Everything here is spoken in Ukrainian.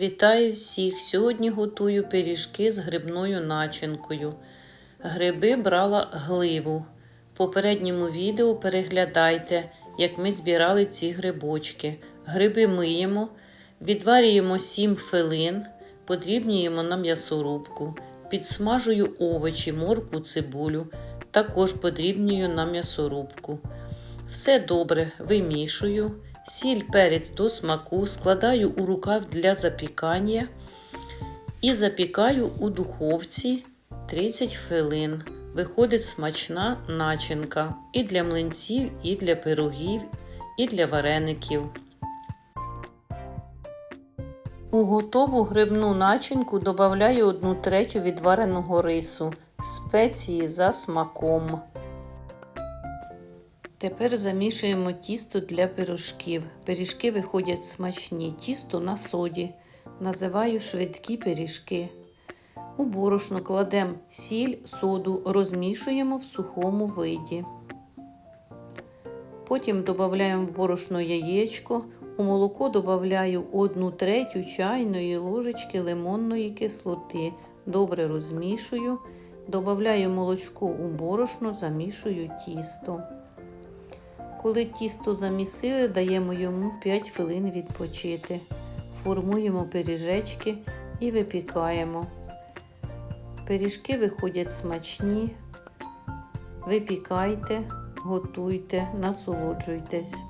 Вітаю всіх! Сьогодні готую пиріжки з грибною начинкою. Гриби брала гливу. В попередньому відео переглядайте, як ми збирали ці грибочки. Гриби миємо, відварюємо 7 хвилин, подрібнюємо на м'ясорубку, підсмажую овочі, морку, цибулю, також подрібнюю на м'ясорубку. Все добре вимішую, сіль перець до смаку, складаю у рукав для запікання і запікаю у духовці 30 хвилин. Виходить смачна начинка і для млинців, і для пирогів, і для вареників. У готову грибну начинку додаю 1 третю відвареного рису, спеції за смаком. Тепер замішуємо тісто для пирожків. Пиріжки виходять смачні. Тісто на соді. Називаю швидкі пиріжки. У борошно кладемо сіль, соду, розмішуємо в сухому виді. Потім додаємо в борошно яєчко. У молоко додаю 1 третю чайної ложечки лимонної кислоти. Добре розмішую. Додаю молочко у борошно, замішую тісто. Коли тісто замісили, даємо йому 5 хвилин відпочити. Формуємо пиріжечки і випікаємо. Пиріжки виходять смачні. Випікайте, готуйте, насолоджуйтесь.